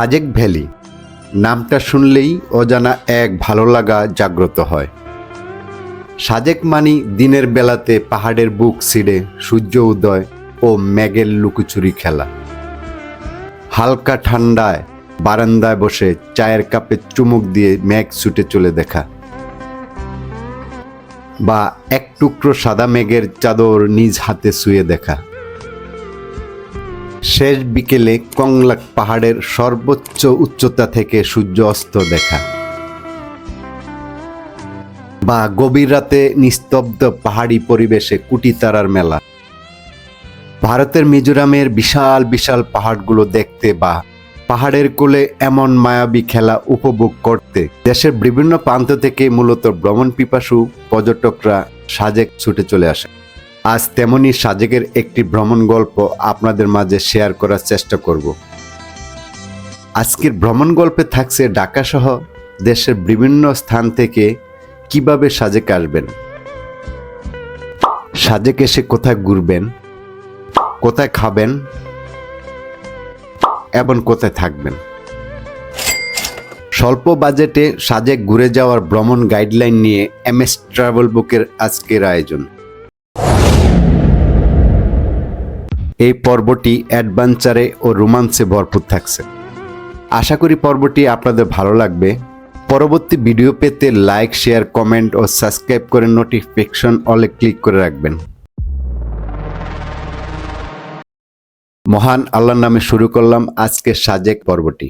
Sajek valley. নামটা শুনলেই অজানা এক ভালো লাগা জাগ্রত হয়। সাজেক মানি দিনের বেলাতে পাহাড়ের বুক ছিঁড়ে সূর্য উদয় ও ম্যাগের লুকোচুরি খেলা। হালকা ঠান্ডায় বারান্দায় বসে চায়ের কাপে চুমুক দিয়ে ম্যাগ ছুটে চলে দেখা। বা এক টুকরো সাদা মেঘের চাদর নিজ হাতে শুয়ে দেখা। শেষ বিকেলে কংলাক পাহাড়ের সর্বোচ্চ উচ্চতা থেকে সূর্য অস্ত দেখা। বা গভীর রাতে নিস্তব্ধ পাহাড়ি পরিবেশে কুটি তারার মেলা। ভারতের মিজোরামের বিশাল বিশাল পাহাড়গুলো দেখতে বা পাহাড়ের কোলে এমন মায়াবী খেলা উপভোগ করতে দেশের বিভিন্ন প্রান্ত থেকে মূলত ভ্রমণ পিপাসু পর্যটকরা সাজেক ছুটে চলে আসে। আজ তেমনি সাজেকের একটি ভ্রমণ গল্প আপনাদের মাঝে শেয়ার করার চেষ্টা করব। আজকের ভ্রমণ গল্পে থাকছে ঢাকা সহ দেশের বিভিন্ন স্থান থেকে কীভাবে সাজেক আসবেন, সাজেক এসে কোথায় ঘুরবেন, কোথায় খাবেন এবং কোথায় থাকবেন। স্বল্প বাজেটে সাজেক ঘুরে যাওয়ার ভ্রমণ গাইডলাইন নিয়ে এম এস ট্রাভেল বুকের আজকের আয়োজন। এই পর্বটি অ্যাডভেঞ্চারে ও রোমান্সে ভরপুর থাকছে। আশা করি পর্বটি আপনাদের ভালো লাগবে। পরবর্তী ভিডিও পেতে লাইক, শেয়ার, কমেন্ট ও সাবস্ক্রাইব করে নোটিফিকেশন অলে ক্লিক করে রাখবেন। মহান আল্লাহর নামে শুরু করলাম আজকের সাজেক পর্বটি।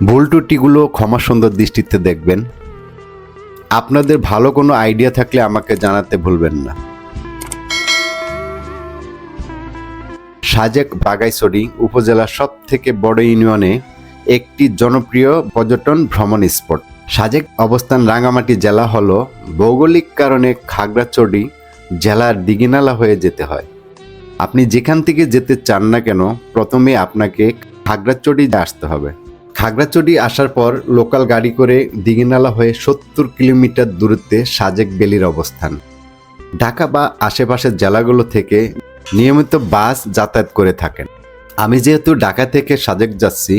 ভুল ত্রুটিগুলো ক্ষমা সুন্দর দৃষ্টিতে দেখবেন। আপনাদের ভালো কোনো আইডিয়া থাকলে আমাকে জানাতে ভুলবেন না। সাজেক বাগাইছড়ি উপজেলার সব থেকে বড় ইউনিয়নে একটি জনপ্রিয় পর্যটন ভ্রমণ স্পট। সাজেক অবস্থান রাঙামাটি জেলা হলো ভৌগোলিক কারণে খাগড়াচড়ি জেলার দিঘিনালা হয়ে যেতে হয়। আপনি যেখান থেকে যেতে চান না কেন, প্রথমে আপনাকে খাগড়াচড়ি আসতে হবে। খাগড়াচড়ি আসার পর লোকাল গাড়ি করে দিঘিনালা হয়ে সত্তর কিলোমিটার দূরত্বে সাজেক বেলির অবস্থান। ঢাকা বা আশেপাশের জেলাগুলো থেকে নিয়মিত বাস যাতায়াত করে থাকেন। আমি যেহেতু ঢাকা থেকে সাজেক যাচ্ছি,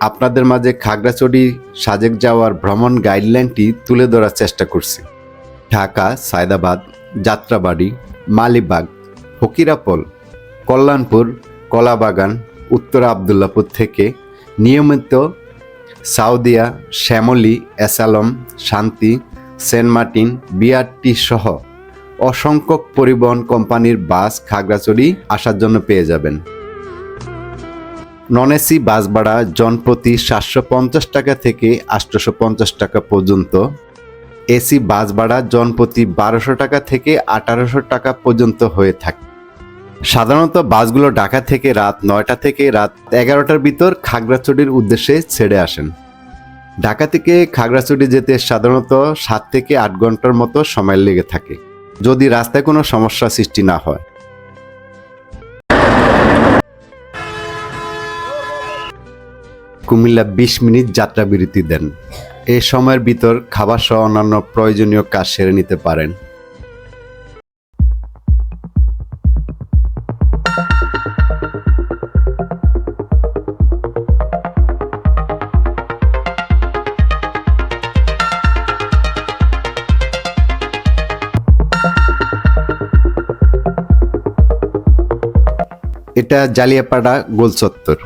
আপনাদের মাঝে খাগড়াছড়ি সাজেক যাওয়ার ভ্রমণ গাইডলাইনটি তুলে ধরার চেষ্টা করছি। ঢাকা, সায়দাবাদ, যাত্রাবাড়ি, মালিবাগ, ফকিরাপল, কল্যাণপুর, কলাবাগান, উত্তর আবদুল্লাপুর থেকে নিয়মিত সাউদিয়া, শ্যামলী অ্যাসালম শান্তি, সেন্ট মার্টিন, বিআরটি সহ অসংখ্য পরিবহন কোম্পানির বাস খাগড়াছড়ি আসার জন্য পেয়ে যাবেন। নন এসি বাস ভাড়া জনপ্রতি সাতশো পঞ্চাশ টাকা থেকে আটশোশো পঞ্চাশ টাকা পর্যন্ত। এসি বাস ভাড়া জনপ্রতি বারোশো টাকা থেকে আঠারোশো টাকা পর্যন্ত হয়ে থাকে। সাধারণত বাসগুলো ঢাকা থেকে রাত নয়টা থেকে রাত এগারোটার ভিতর খাগড়াছড়ির উদ্দেশ্যে ছেড়ে আসেন। ঢাকা থেকে খাগড়াছড়ি যেতে সাধারণত সাত থেকে আট ঘণ্টার মতো সময় লেগে থাকে। যদি রাস্তায় কোনো সমস্যা সৃষ্টি না হয়। কুমিল্লা বিশ মিনিট যাত্রা বিরতি দেন। এ সময়ের ভিতর খাবার সহ অন্যান্য প্রয়োজনীয় কাজ সেরে নিতে পারেন। এটা জালিয়াপাড়া গোলচত্বর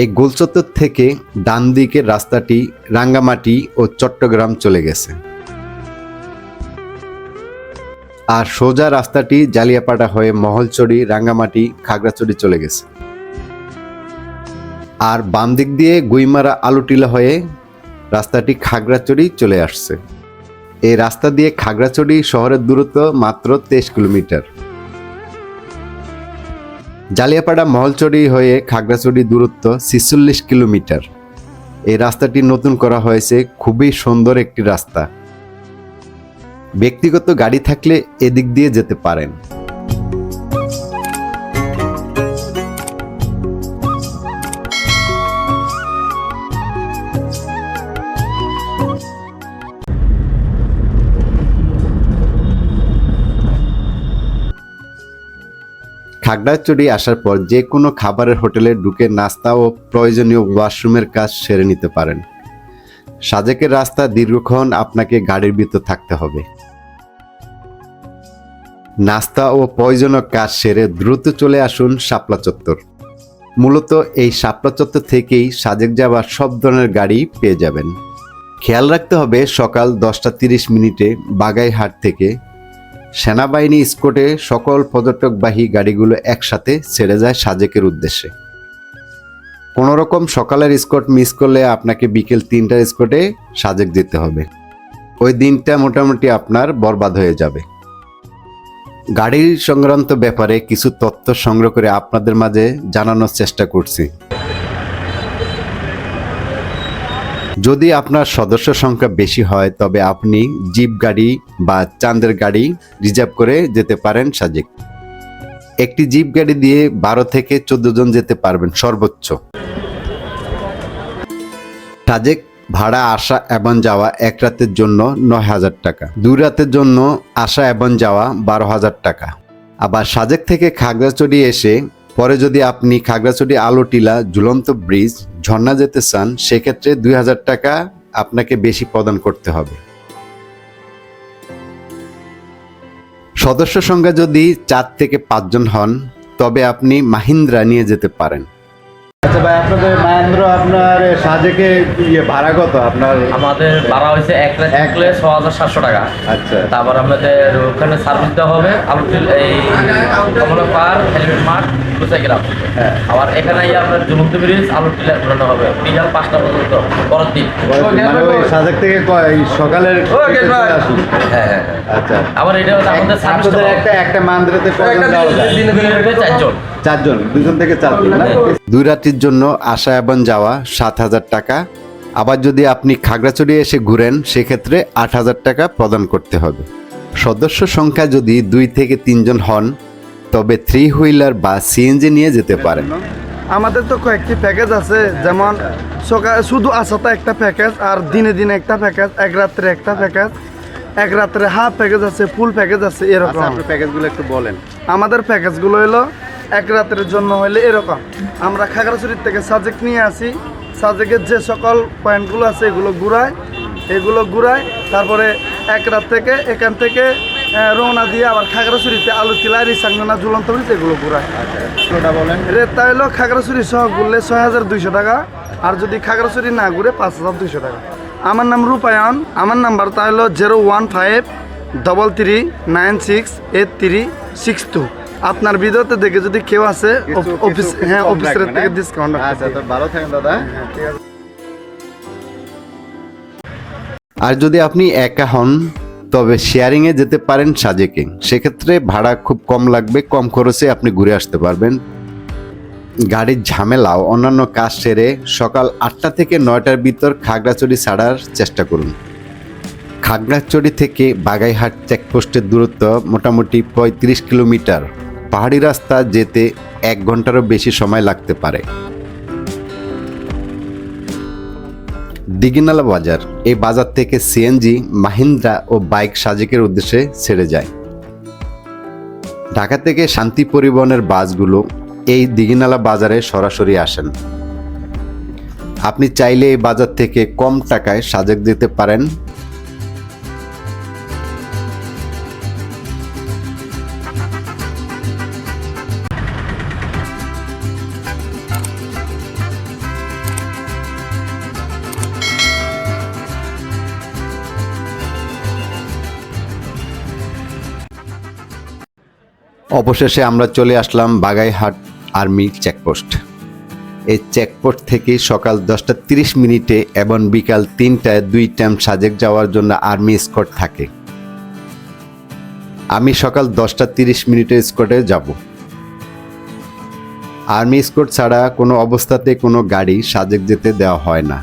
এই গোলচত্বর থেকে ডান দিকের রাস্তাটি রাঙ্গামাটি ও চট্টগ্রাম চলে গেছে। আর সোজা রাস্তাটি জালিয়াপাড়া হয়ে মহলচড়ি রাঙ্গামাটি, খাগড়াছড়ি চলে গেছে। আর বাম দিক দিয়ে গুইমারা আলুটিলা হয়ে রাস্তাটি খাগড়াছড়ি চলে আসছে। এই রাস্তা দিয়ে খাগড়াছড়ি শহরের দূরত্ব মাত্র তেইশ কিলোমিটার। জালিয়াপাড়া মহলচড়ি হয়ে খাগড়াচড়ি দূরত্ব ছিচল্লিশ কিলোমিটার। এই রাস্তাটি নতুন করা হয়েছে, খুবই সুন্দর একটি রাস্তা। ব্যক্তিগত গাড়ি থাকলে এদিক দিয়ে যেতে পারেন। খাগড়াছড়ি আসার পর যে কোনো খাবারের হোটেলে ঢুকে নাস্তা ও প্রয়োজনীয় ওয়াশরুমের কাজ সেরে নিতে পারেন। সাজেকের রাস্তা দীর্ঘক্ষণ আপনাকে গাড়ির ভিতর থাকতে হবে। নাস্তা ও প্রয়োজনীয় কাজ সেরে দ্রুত চলে আসুন শাপলা চত্বর। মূলত এই শাপলা চত্বর থেকেই সাজেক যাওয়ার সব ধরনের গাড়ি পেয়ে যাবেন। খেয়াল রাখতে হবে সকাল দশটা তিরিশ মিনিটে বাগাইহাট থেকে সেনাবাহিনী স্কোটে সকল পর্যটকবাহী গাড়িগুলো একসাথে ছেড়ে যায় সাজেকের উদ্দেশ্যে। কোনো রকম সকালের স্কট মিস করলে আপনাকে বিকেল তিনটার স্কটে সাজেক যেতে হবে। ওই দিনটা মোটামুটি আপনার বরবাদ হয়ে যাবে। গাড়ির সংক্রান্ত ব্যাপারে কিছু তথ্য সংগ্রহ করে আপনাদের মাঝে জানানোর চেষ্টা করছি। যদি আপনার সদস্য সংখ্যা বেশি হয়, তবে আপনি জিপ গাড়ি বা চাঁদের গাড়ি রিজার্ভ করে যেতে পারেন সাজেক। একটি জিপ গাড়ি দিয়ে বারো থেকে চোদ্দ জন যেতে পারবেন, সর্বোচ্চ। সাজেক, ভাড়া, আসা এবং যাওয়া এক রাতের জন্য নয় হাজার টাকা। দুই রাতের জন্য আসা এবং যাওয়া বারো হাজার টাকা। আবার সাজেক থেকে খাগড়াছড়ি এসে, পরে যদি আপনি খাগড়াছড়ি আলোটিলা ঝুলন্ত ব্রিজ ঝর্ণা যেতে চান সেক্ষেত্রে দুই হাজার টাকা আপনাকে বেশি প্রদান করতে হবে। সদস্য সংখ্যা যদি চার থেকে পাঁচজন হন তবে আপনি মাহিন্দ্রা নিয়ে যেতে পারেন। আচ্ছা ভাই আপনাদের মাহেন্দ্র আপনার সাজেকে ইয়ে ভাড়া কত? আপনার আমাদের ভাড়া হয়েছে এক লাখ এক লাখ। ছ হাজার সাতশো টাকা। আচ্ছা। তারপর আমাদের ওখানে সার্ভিস দেওয়া হবে আলু এই কমলা পার হেলমেট মাঠ কুচাইগ্রাম হ্যাঁ। আবার এখানে ইয়ে আপনার জুলুমতি ব্রিজ আলু টিলার ঘোরানো হবে। বিকাল পাঁচটা পর্যন্ত পরের দিন। মানে সাজেক থেকে সকালের ওকে, ভাই। আসুন। হ্যাঁ হ্যাঁ হ্যাঁ। আচ্ছা। আবার এটা আমাদের সার্ভিস একটা একটা মান্দ্রাতে কয়জন যাওয়া যায়? চারজন। চারজন দুজন থেকে চারজন দুই রাত্রির জন্য আসা এবং যাওয়া সাত হাজার টাকা। আবার যদি আপনি খাগড়াছড়ি এসে ঘুরেন সেক্ষেত্রে আট হাজার টাকা প্রদান করতে হবে। সদস্য সংখ্যা যদি দুই থেকে তিনজন হন তবে থ্রি হুইলার বা সিএনজি নিয়ে যেতে পারেন। আমাদের তো কয়েকটি প্যাকেজ আছে যেমন সকাল শুধু আসাতে একটা প্যাকেজ আর দিনে দিনে একটা প্যাকেজ এক রাত্রে একটা প্যাকেজ এক রাত্রে হাফ প্যাকেজ আছে ফুল প্যাকেজ আছে এরকম। প্যাকেজগুলো একটু বলেন। আমাদের প্যাকেজগুলো হলো এক রাতের জন্য হলে এরকম। আমরা খাগড়াছড়ির থেকে সাজেক নিয়ে আসি সাজেকের যে সকল পয়েন্টগুলো আছে এগুলো ঘুরায় এগুলো ঘুরায় তারপরে এক রাত থেকে এখান থেকে রওনা দিয়ে আবার খাগড়াছড়িতে আলু তিলা রিসাংনা ঝুলন্ত ব্রিজ এগুলো ঘুরায় বলেন। রেটটা হলো খাগড়াছড়ি সহ ঘুরলে ছয় হাজার দুইশো টাকা আর যদি খাগড়াছড়ি না ঘুরে পাঁচ হাজার দুইশো টাকা। আমার নাম রূপায়ণ আমার নাম্বারটা হলো zero one five double three nine six eight three six two. আপনার ভিডিওতে দেখে যদি কেউ আছে অফিস হ্যাঁ অফিসের থেকে হ্যাঁ? ডিসকাউন্ট আচ্ছা তো ভালো থাকেন দাদা। ঠিক আছে। আর যদি আপনি একা হন তবে শেয়ারিংয়ে যেতে পারেন সাজেকে। সেক্ষেত্রে ভাড়া খুব কম লাগবে, কম খরচে আপনি ঘুরে আসতে পারবেন। গাড়ির ঝামেলা অন্যান্য কাজ সেরে সকাল আটটা থেকে নয়টার ভিতর খাগড়াছড়ি ছাড়ার চেষ্টা করুন। খাগড়াচড়ি থেকে বাগাইহাট চেকপোস্টের দূরত্ব মোটামুটি পঁয়ত্রিশ কিলোমিটার। পাহাড়ি রাস্তা যেতে এক ঘন্টারও বেশি সময় লাগতে পারে। দিগিনালা বাজার। এই বাজার থেকে সিএনজি, মাহিন্দ্রা ও বাইক সাজেকের উদ্দেশ্যে ছেড়ে যায়। ঢাকা থেকে শান্তি পরিবহনের বাসগুলো এই দিগিনালা বাজারে সরাসরি আসেন। আপনি চাইলে এই বাজার থেকে কম টাকায় সাজেক দিতে পারেন অবশেষে আমরা চলে আসলাম বাগাইহাট আর্মি চেকপোস্ট। এই চেকপোস্ট থেকে সকাল দশটা তিরিশ মিনিটে এবং বিকাল তিনটায় দুই টাইম সাজেক যাওয়ার জন্য আর্মি স্কট থাকে। আমি সকাল দশটা তিরিশ মিনিটে স্কটে যাব। আর্মি স্কট ছাড়া কোনো অবস্থাতে কোনো গাড়ি সাজেক যেতে দেওয়া হয় না।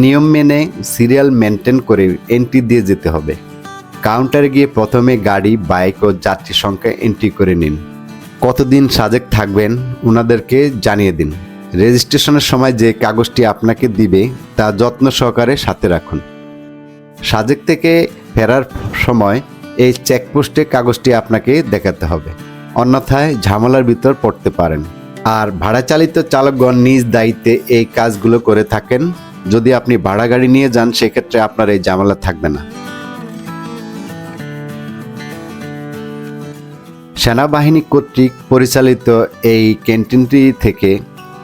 নিয়ম মেনে সিরিয়াল মেনটেন করে এন্ট্রি দিয়ে যেতে হবে। কাউন্টারে গিয়ে প্রথমে গাড়ি, বাইক ও যাত্রী সংখ্যা এন্ট্রি করে নিন। কতদিন সাজেক থাকবেন ওনাদেরকে জানিয়ে দিন। রেজিস্ট্রেশনের সময় যে কাগজটি আপনাকে দিবে, তা যত্ন সহকারে সাথে রাখুন। সাজেক থেকে ফেরার সময় এই চেকপোস্টে কাগজটি আপনাকে দেখাতে হবে। অন্যথায় ঝামেলার ভিতর পড়তে পারেন। আর ভাড়া চালিত চালকগণ নিজ দায়িত্বে এই কাজগুলো করে থাকেন। যদি আপনি ভাড়া গাড়ি নিয়ে যান, সেক্ষেত্রে আপনার এই ঝামেলা থাকবে না। সেনাবাহিনী কর্তৃক পরিচালিত এই ক্যান্টিনটি থেকে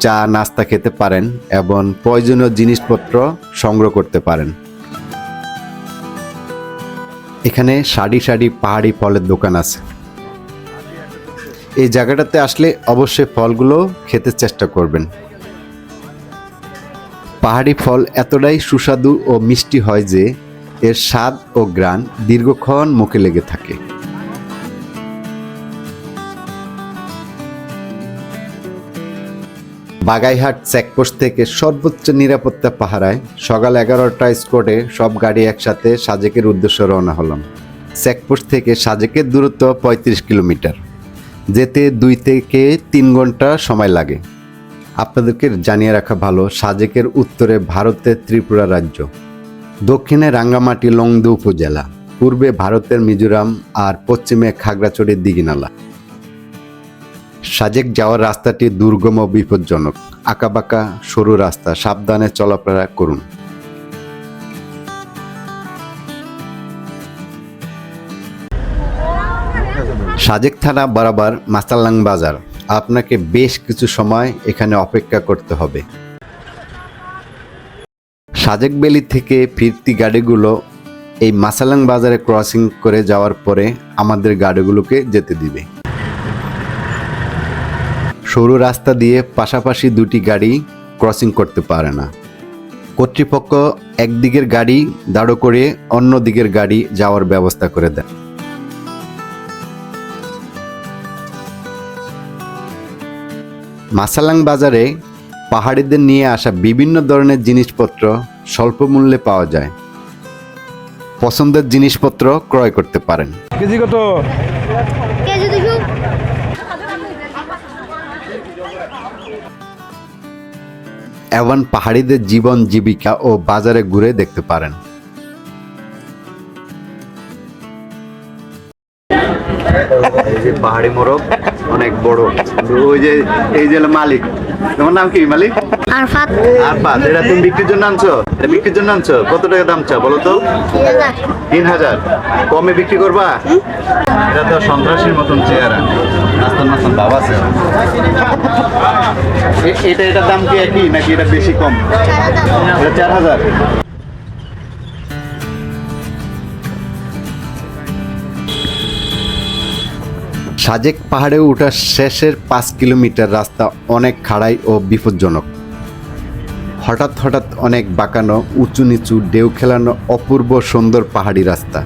চা নাস্তা খেতে পারেন এবং প্রয়োজনীয় জিনিসপত্র সংগ্রহ করতে পারেন। এখানে সারি সারি পাহাড়ি ফলের দোকান আছে। এই জায়গাটাতে আসলে অবশ্যই ফলগুলো খেতে চেষ্টা করবেন। পাহাড়ি ফল এতটাই সুস্বাদু ও মিষ্টি হয় যে এর স্বাদ ও গ্রান দীর্ঘক্ষণ মুখে লেগে থাকে। বাগাইহাট চেকপোস্ট থেকে সর্বোচ্চ নিরাপত্তা পাহারায় সকাল এগারোটা স্কোটে সব গাড়ি একসাথে সাজেকের উদ্দেশ্যে রওনা হলাম। চেকপোস্ট থেকে সাজেকের দূরত্ব পঁয়ত্রিশ কিলোমিটার। যেতে দুই থেকে তিন ঘণ্টা সময় লাগে। আপনাদেরকে জানিয়ে রাখা ভালো, সাজেকের উত্তরে ভারতের ত্রিপুরা রাজ্য, দক্ষিণে রাঙ্গামাটি লংদু উপজেলা, পূর্বে ভারতের মিজোরাম আর পশ্চিমে খাগড়াছড়ির দিঘিনালা সাজেক যাওয়ার রাস্তাটি দুর্গম ও বিপজ্জনক। আঁকাবাঁকা, সরু রাস্তা, সাবধানে চলাফেরা করুন। সাজেক থানা বরাবর মাসাল্লাং বাজার। আপনাকে বেশ কিছু সময় এখানে অপেক্ষা করতে হবে। সাজেক বেলি থেকে ফিরতি গাড়িগুলো এই মাসালাং বাজারে ক্রসিং করে যাওয়ার পরে আমাদের গাড়িগুলোকে যেতে দিবে। সরু রাস্তা দিয়ে পাশাপাশি দুটি গাড়ি ক্রসিং করতে পারে না। কর্তৃপক্ষ একদিকের গাড়ি দাঁড়ো করে অন্য দিকের গাড়ি যাওয়ার ব্যবস্থা করে দেয়। মাসালাং বাজারে পাহাড়িদের নিয়ে আসা বিভিন্ন ধরনের জিনিসপত্র স্বল্প মূল্যে পাওয়া যায়। পছন্দের জিনিসপত্র ক্রয় করতে পারেন। কেজি কত? কেজি এবং পাহাড়িদের জীবন, জীবিকা ও বাজারে ঘুরে দেখতে পারেন। পাহাড়ি মোরগ, অনেক বড়। ওই যে, এই যে মালিক। তোমার নাম কি মালিক? আরফাত। আরফাত এটা তুমি বিক্রির জন্য আনছো? এটা বিক্রির জন্য আনছো? কত টাকা দাম চা বলো তো? তিন হাজার। কমে বিক্রি করবা? এটা তো সন্ত্রাসীর মতন চেহারা। নাস্তান নাস্তান বাবা আছে। এটা এটার দাম কি একই নাকি এটা বেশি কম? এটা চার হাজার। সাজেক পাহাড়ে ওঠার শেষের পাঁচ কিলোমিটার রাস্তা অনেক খাড়াই ও বিপজ্জনক। হঠাৎ হঠাৎ অনেক বাঁকানো উঁচু নিচু ঢেউ খেলানো অপূর্ব সুন্দর পাহাড়ি রাস্তা।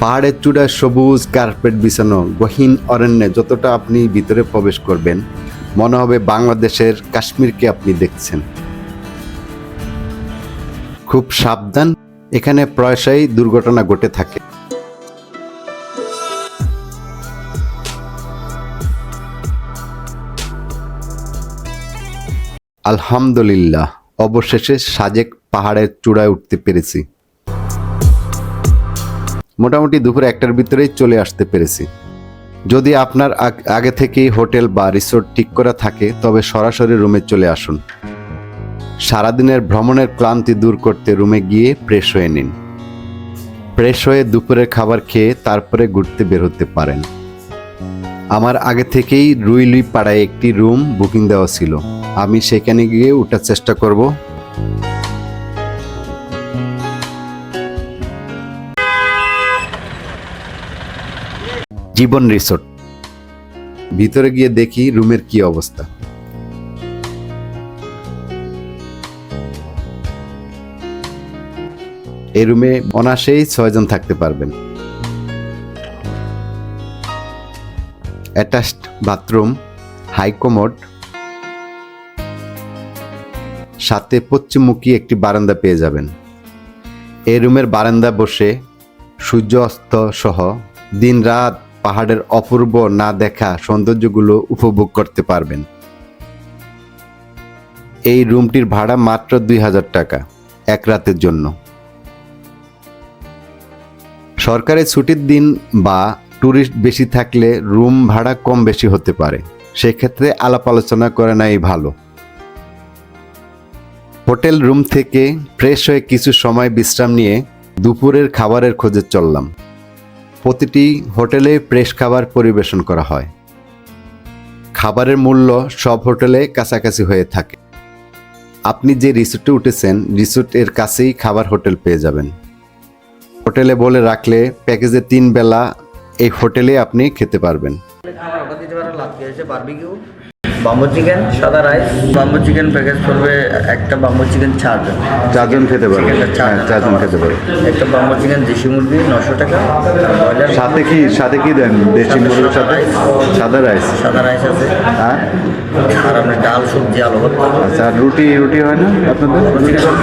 পাহাড়ের চূড়ায় সবুজ কার্পেট বিছানো গহীন অরণ্যে যতটা আপনি ভিতরে প্রবেশ করবেন, মনে হবে বাংলাদেশের কাশ্মীরকে আপনি দেখছেন। খুব সাবধান। এখানে প্রায়শই দুর্ঘটনা ঘটে থাকে। আলহামদুলিল্লাহ, অবশেষে সাজেক পাহাড়ের চূড়ায় উঠতে পেরেছি। মোটামুটি দুপুর একটার ভিতরেই চলে আসতে পেরেছি। যদি আপনার আগে থেকেই হোটেল বা রিসোর্ট ঠিক করা থাকে, তবে সরাসরি রুমে চলে আসুন। সারাদিনের ভ্রমণের ক্লান্তি দূর করতে রুমে গিয়ে ফ্রেশ হয়ে নিন। ফ্রেশ হয়ে দুপুরের খাবার খেয়ে তারপরে ঘুরতে বের হতে পারেন। আমার আগে থেকেই রুইলুই পাড়ায় একটি রুম বুকিং দেওয়া ছিল। আমি সেখানে গিয়ে ওঠার চেষ্টা করব। জীবন রিসোর্ট। ভিতরে গিয়ে দেখি রুমের কি অবস্থা। এই রুমে অনাসেই ছয়জন থাকতে পারবেন। অ্যাটাচড বাথরুম হাই কমোড সাথে পশ্চিমমুখী একটি বারান্দা পেয়ে যাবেন। এই রুমের বারান্দা বসে সূর্য অস্ত সহ দিনরাত পাহাড়ের অপূর্ব না দেখা সৌন্দর্যগুলো উপভোগ করতে পারবেন। এই রুমটির ভাড়া মাত্র দুই হাজার টাকা, এক রাতের জন্য। সরকারি ছুটির দিন বা ট্যুরিস্ট বেশি থাকলে রুম ভাড়া কম বেশি হতে পারে। সেক্ষেত্রে আলাপ আলোচনা করে নাই ভালো। হোটেল রুম থেকে ফ্রেশ হয়ে কিছু সময় বিশ্রাম নিয়ে দুপুরের খাবারের খোঁজে চললাম। প্রতিটি হোটেলে ফ্রেশ খাবার পরিবেশন করা হয়। খাবারের মূল্য সব হোটেলে কাছাকাছি হয়ে থাকে। আপনি যে রিসোর্টে উঠেছেন রিসোর্টের কাছেই খাবার হোটেল পেয়ে যাবেন। হোটেলে বলে রাখলে প্যাকেজে তিন বেলা এই হোটেলে আপনি খেতে পারবেন। বাম্বু চিকেন সাদা রাইস বাম্বু চিকেন প্যাকেজ পড়বে একটা বাম্বু চিকেন চারজন। চারজন খেতে চিকেনটা চারজন হ্যাঁ, খেতে পারবেন একটা বাম্বু চিকেন দেশি মুরগি নশো টাকা সাথে কি সাথে কি দেন দেশি মুরগির সাথে? সাদা রাইস সাদা রাইস আছে। হ্যাঁ। আর আপনার ডাল সবজি আলু আচ্ছা আর রুটি রুটি হয় না আপনাদের?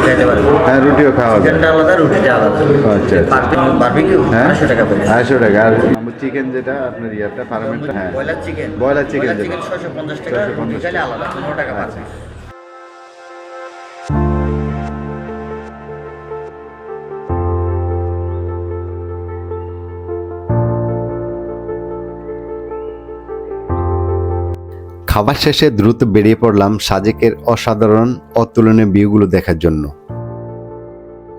খাইতে পারেন হ্যাঁ রুটিও খাওয়া যায় চিকেনটা আলাদা রুটিটা আলাদা। আচ্ছা আচ্ছা। বারবিকিউ হ্যাঁ? আড়াইশো টাকা আড়াইশো টাকা। আর চিকেন যেটা আপনার ইয়েটা ফার্মেন্টটা হ্যাঁ। ব্রয়লার চিকেন ব্রয়লার চিকেন যেটা। চিকেন ছশো পঞ্চাশ টাকা। 650 আলাদা পনেরো টাকা পাচ্ছে খাবার শেষে দ্রুত বেরিয়ে পড়লাম সাজেকের অসাধারণ অতুলনীয় ভিউগুলো দেখার জন্য।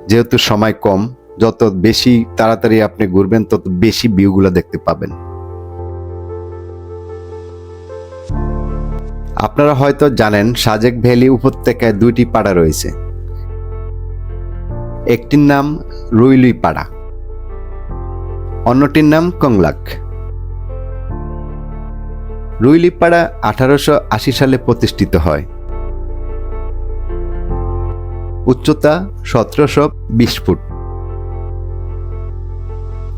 যেহেতু সময় কম যত বেশি তাড়াতাড়ি আপনি ঘুরবেন তত বেশি ভিউগুলো দেখতে পাবেন। আপনারা হয়তো জানেন, সাজেক ভ্যালি উপত্যকায় দুইটি পাড়া রয়েছে। একটির নাম রুইলুই পাড়া অন্যটির নাম কংলাক। রুইলিপাড়া আঠারোশো আশি সালে প্রতিষ্ঠিত হয়। উচ্চতা সতেরোশো বিশ ফুট।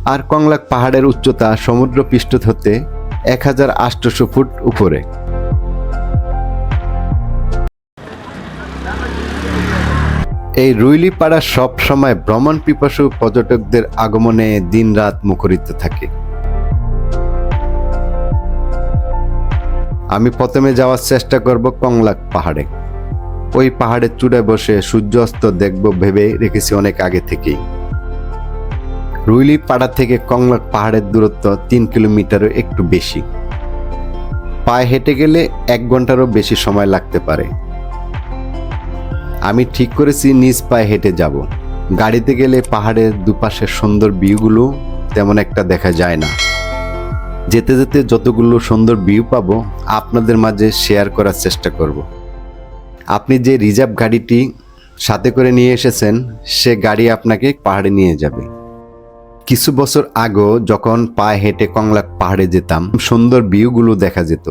আর কংলাক পাহাড়ের উচ্চতা সমুদ্র পৃষ্ঠ হতে এক হাজার আটশোশো ফুট উপরে। এই রুইলিপাড়া সব সময় ভ্রমণ পিপাসু পর্যটকদের আগমনে দিনরাত মুখরিত থাকে। আমি প্রথমে যাওয়ার চেষ্টা করব কংলাক পাহাড়ে। ওই পাহাড়ের চূড়ায় বসে সূর্যাস্ত দেখব ভেবে রেখেছি অনেক আগে থেকেই। রুইলি পাড়া থেকে কংলাক পাহাড়ের দূরত্ব তিন কিলোমিটারও একটু বেশি। পায়ে হেঁটে গেলে এক ঘন্টারও বেশি সময় লাগতে পারে। আমি ঠিক করেছি, নিজ পায়ে হেঁটে যাব। গাড়িতে গেলে পাহাড়ের দুপাশের সুন্দর ভিউগুলো তেমন একটা দেখা যায় না। যেতে যেতে যতগুলো সুন্দর ভিউ পাবো, আপনাদের মাঝে শেয়ার করার চেষ্টা করব। আপনি যে রিজার্ভ গাড়িটি সাথে করে নিয়ে এসেছেন, সে গাড়ি আপনাকে পাহাড়ে নিয়ে যাবে। কিছু বছর আগেও যখন পায়ে হেঁটে কংলাক পাহাড়ে যেতাম, সুন্দর ভিউগুলো দেখা যেত।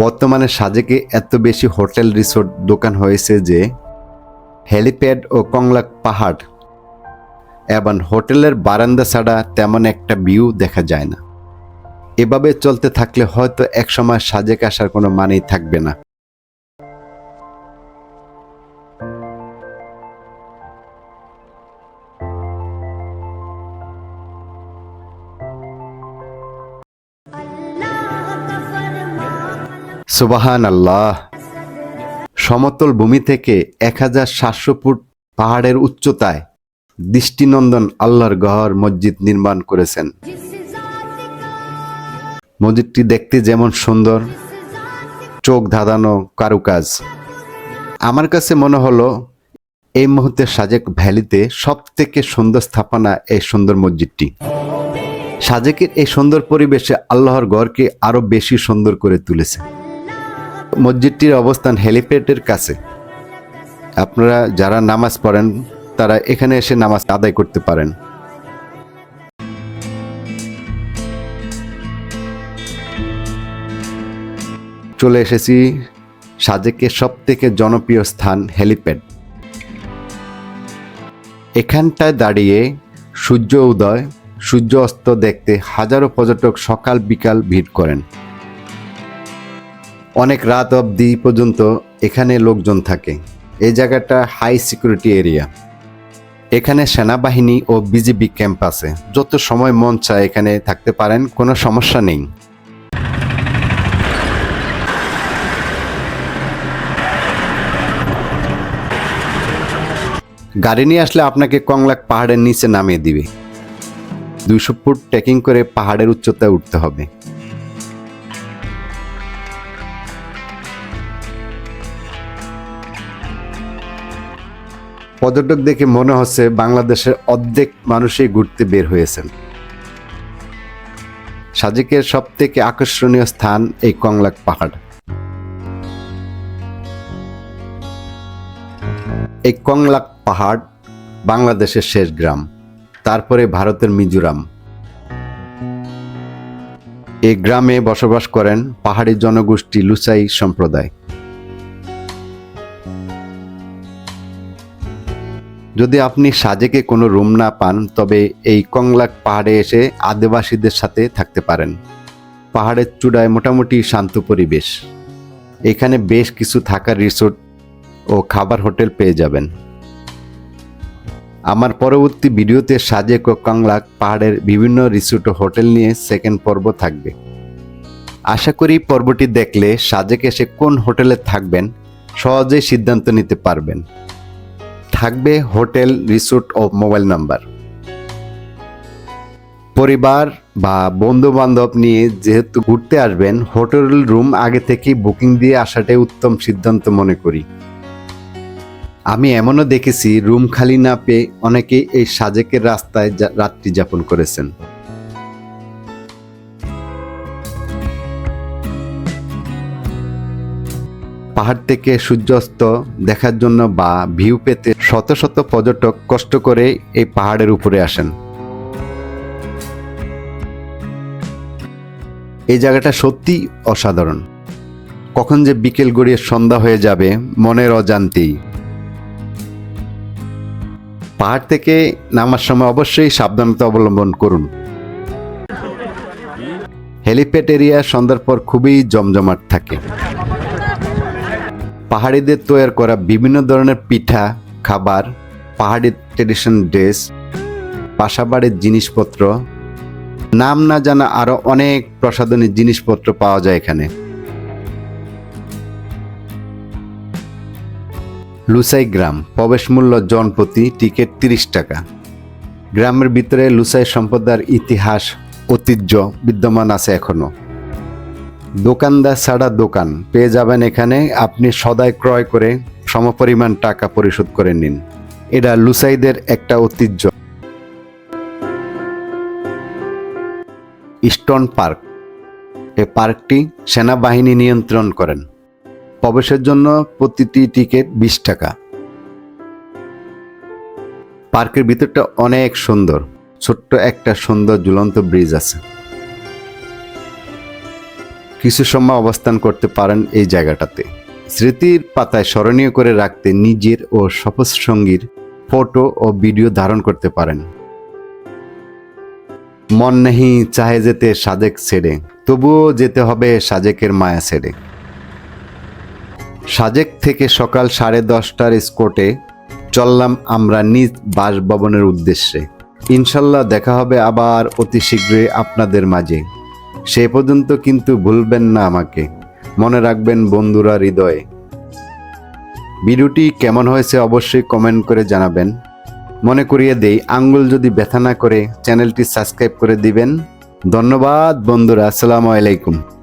বর্তমানে সাজেকে এত বেশি হোটেল রিসোর্ট দোকান হয়েছে যে হেলিপ্যাড ও কংলাক পাহাড়, এবং হোটেলের বারান্দা ছাড়া তেমন একটা ভিউ দেখা যায় না। এভাবে চলতে থাকলে হয়তো একসময় সাজেক আসার কোনো মানেই থাকবে না। সুবাহান আল্লাহ সমতল ভূমি থেকে এক হাজার সাতশো ফুট পাহাড়ের উচ্চতায় দৃষ্টিনন্দন আল্লাহর গহর মসজিদ নির্মাণ করেছেন। মসজিদটি দেখতে যেমন সুন্দর, চোখ ধাঁধানো কারুকাজ। আমার কাছে মনে হলো, এই মুহূর্তে সাজেক ভ্যালিতে সব থেকে সুন্দর স্থাপনা এই সুন্দর মসজিদটি। সাজেকের এই সুন্দর পরিবেশে আল্লাহর গড়কে আরও বেশি সুন্দর করে তুলেছে। মসজিদটির অবস্থান হেলিপ্যাডের কাছে। আপনারা যারা নামাজ পড়েন, তারা এখানে এসে নামাজ আদায় করতে পারেন। চলে এসেছি সাজেকের সব থেকে জনপ্রিয় স্থান, হেলিপ্যাড। এখানটায় দাঁড়িয়ে সূর্য উদয় সূর্য অস্ত দেখতে হাজারো পর্যটক সকাল বিকাল ভিড় করেন। অনেক রাত অবধি পর্যন্ত এখানে লোকজন থাকে। এই জায়গাটা হাই সিকিউরিটি এরিয়া এখানে সেনাবাহিনী ও বিজিবি ক্যাম্প আছে। যত সময় মন চায় এখানে থাকতে পারেন, কোনো সমস্যা নেই। গাড়ি নিয়ে আসলে আপনাকে কংলাক পাহাড়ের নিচে নামিয়ে দিবে। দুইশো ফুট ট্রেকিং করে পাহাড়ের উচ্চতায় উঠতে হবে। পর্যটক দেখে মনে হচ্ছে বাংলাদেশের অর্ধেক মানুষই ঘুরতে বের হয়েছেন। সাজেকের সব থেকে আকর্ষণীয় স্থান এই কংলাক পাহাড়। এই কংলাক পাহাড় বাংলাদেশের শেষ গ্রাম, তারপরে ভারতের মিজোরাম। এই গ্রামে বসবাস করেন পাহাড়ি জনগোষ্ঠী লুসাই সম্প্রদায়। যদি আপনি সাজেকে কোনো রুম না পান, তবে এই কংলাক পাহাড়ে এসে আদিবাসীদের সাথে থাকতে পারেন। পাহাড়ের চূড়ায় মোটামুটি শান্ত পরিবেশ। এখানে বেশ কিছু থাকার রিসোর্ট ও খাবার হোটেল পেয়ে যাবেন। আমার পরবর্তী ভিডিওতে সাজেক ও কংলাক পাহাড়ের বিভিন্ন রিসোর্ট ও হোটেল নিয়ে সেকেন্ড পর্ব থাকবে। আশা করি পর্বটি দেখলে সাজেক এসে কোন হোটেলে থাকবেন, সহজেই সিদ্ধান্ত নিতে পারবেন। থাকবে হোটেল, রিসোর্ট ও মোবাইল নাম্বার। পরিবার বা বন্ধু বান্ধব নিয়ে যেহেতু ঘুরতে আসবেন, হোটেল রুম আগে থেকে বুকিং দিয়ে আসাটাই উত্তম সিদ্ধান্ত মনে করি। আমি এমনও দেখেছি, রুম খালি না পেয়ে অনেকে এই সাজেকের রাস্তায় রাত্রি যাপন করেছেন। পাহাড় থেকে সূর্যাস্ত দেখার জন্য বা ভিউ পেতে শত শত পর্যটক কষ্ট করে এই পাহাড়ের উপরে আসেন। এই জায়গাটা সত্যি অসাধারণ। কখন যে বিকেল গড়িয়ে সন্ধ্যা হয়ে যাবে, মনের অজান্তেই। পাহাড় থেকে নামার সময় অবশ্যই সাবধানতা অবলম্বন করুন। হেলিপ্যাড এরিয়া সন্ধ্যার পর খুবই জমজমাট থাকে। পাহাড়িদের তৈরি করা বিভিন্ন ধরনের পিঠা, খাবার, পাহাড়ি ট্রেডিশন ড্রেস বাসাবাড়ির জিনিসপত্র, নাম না জানা আরও অনেক প্রসাধনী জিনিসপত্র পাওয়া যায় এখানে। লুসাই গ্রাম, প্রবেশ মূল্য জনপ্রতি টিকিট তিরিশ টাকা। গ্রামের ভিতরে লুসাই সম্প্রদায়ের ইতিহাস, ঐতিহ্য বিদ্যমান আছে এখনও। দোকানদার ছাড়া দোকান। পেয়ে যাবেন এখানে, আপনি সদায় ক্রয় করে সমপরিমাণ টাকা পরিশোধ করে নিন। এটা লুসাইদের একটা ঐতিহ্য। Easton park. এ পার্কটি সেনাবাহিনী নিয়ন্ত্রণ করেন। প্রবেশের জন্য প্রতিটি টিকিট বিশ টাকা। পার্কের ভিতরটা অনেক সুন্দর। ছোট্ট একটা সুন্দর ঝুলন্ত ব্রিজ আছে। কিছু সময় অবস্থান করতে পারেন এই জায়গাটাতে। স্মৃতির পাতায় স্মরণীয় করে রাখতে নিজের ও সঙ্গীর ফটো ও ভিডিও ধারণ করতে পারেন। মন নেহি চাহে যেতে সাজেক ছেড়ে, তবুও যেতে হবে সাজেকের মায়া ছেড়ে। সাজেক থেকে সকাল সাড়ে দশটার স্কোটে চললাম আমরা নিজ বাসভবনের উদ্দেশ্যে। ইনশাল্লাহ দেখা হবে আবার অতি শীঘ্রই আপনাদের মাঝে। সে পর্যন্ত কিন্তু ভুলবেন না আমাকে। মনে রাখবেন বন্ধুরা হৃদয়ে। ভিডিওটি কেমন হয়েছে অবশ্যই কমেন্ট করে জানাবেন। মনে করিয়ে দেই, আঙ্গুল যদি ব্যথা না করে চ্যানেলটি সাবস্ক্রাইব করে দিবেন। ধন্যবাদ বন্ধুরা, আসসালামু আলাইকুম।